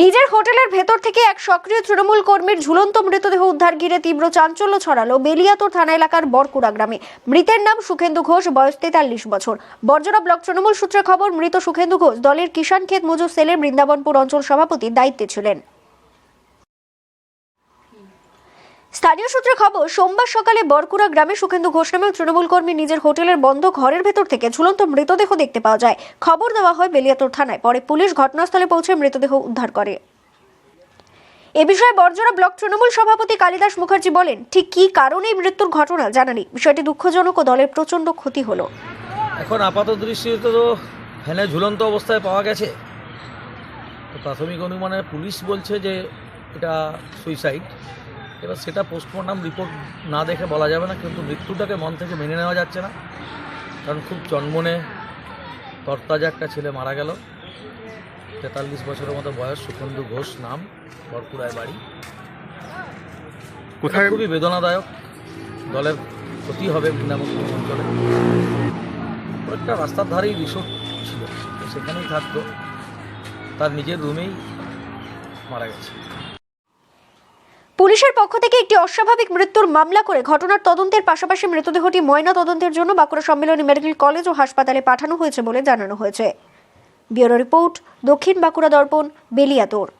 নিজের হোটেলের ভেতর থেকে এক সক্রিয় তৃণমূল কর্মীর ঝুলন্ত মৃতদেহ উদ্ধার ঘিরে তীব্র চাঞ্চল্য ছড়ালো বেলিয়াতোর থানা এলাকার বরকুড়া গ্রামে। মৃতের নাম সুখেন্দু ঘোষ, বয়স তেতাল্লিশ বছর। বর্জরা ব্লক তৃণমূল সূত্রে খবর, মৃত সুখেন্দু ঘোষ দলের কিষাণ ক্ষেত মজুর সেলের বৃন্দাবনপুর অঞ্চল সভাপতির দায়িত্বে ছিলেন। স্থানীয় সূত্রে খবর, সোমবার সকালে বরকুড়া গ্রামে সুখেন্দু ঘোষ নামে তৃণমূল কর্মী নিজের হোটেলের বন্ধ ঘরের ভেতর থেকে ঝুলন্ত মৃতদেহ দেখতে পাওয়া যায়। খবর দেওয়া হয় বেলিয়াতোর থানায়। পরে পুলিশ ঘটনাস্থলে পৌঁছে মৃতদেহ উদ্ধার করে। এ বিষয়ে বর্জরা ব্লক তৃণমূল সভাপতি কালিদাস মুখার্জি বলেন, ঠিক কী কারণে মৃত্যুর ঘটনা জানানি বিষয়টি দুঃখজনক ও দলের প্রচণ্ড ক্ষতি হলো। এখন আপাত দৃষ্টিতে তো ফ্যানে ঝুলন্ত অবস্থায় পাওয়া গেছে। প্রাথমিক অনুমানে পুলিশ বলছে যে এটা সুইসাইড। এবার সেটা পোস্টমর্টম রিপোর্ট না দেখে বলা যাবে না কিন্তু মৃত্যুটাকে মন থেকে মেনে নেওয়া যাচ্ছে না। কারণ খুব জন্মনে তরতাজা একটা ছেলে মারা গেল। তেতাল্লিশ বছরের মতো বয়স সুখেন্দু ঘোষ নাম বরপুরায় বাড়ি। কোথায়? খুবই বেদনাদায়ক। দলের ক্ষতি হবে বৃন্দাবন অঞ্চলে। একটা রাস্তার ধারেই রিসোর্ট ছিল সেখানেই থাকতো। তার নিজের রুমেই মারা গেছে। পুলিশের পক্ষ থেকে একটি অস্বাভাবিক মৃত্যুর মামলা করে ঘটনার তদন্তের পাশাপাশি মৃতদেহটি ময়না তদন্তের জন্য বাঁকুড়া সম্মেলনী মেডিকেল কলেজ ও হাসপাতালে পাঠানো হয়েছে বলে জানানো হয়েছে। ব্যুরো রিপোর্ট, দক্ষিণ বাঁকুড়া দর্পণ বেলিয়াতোড়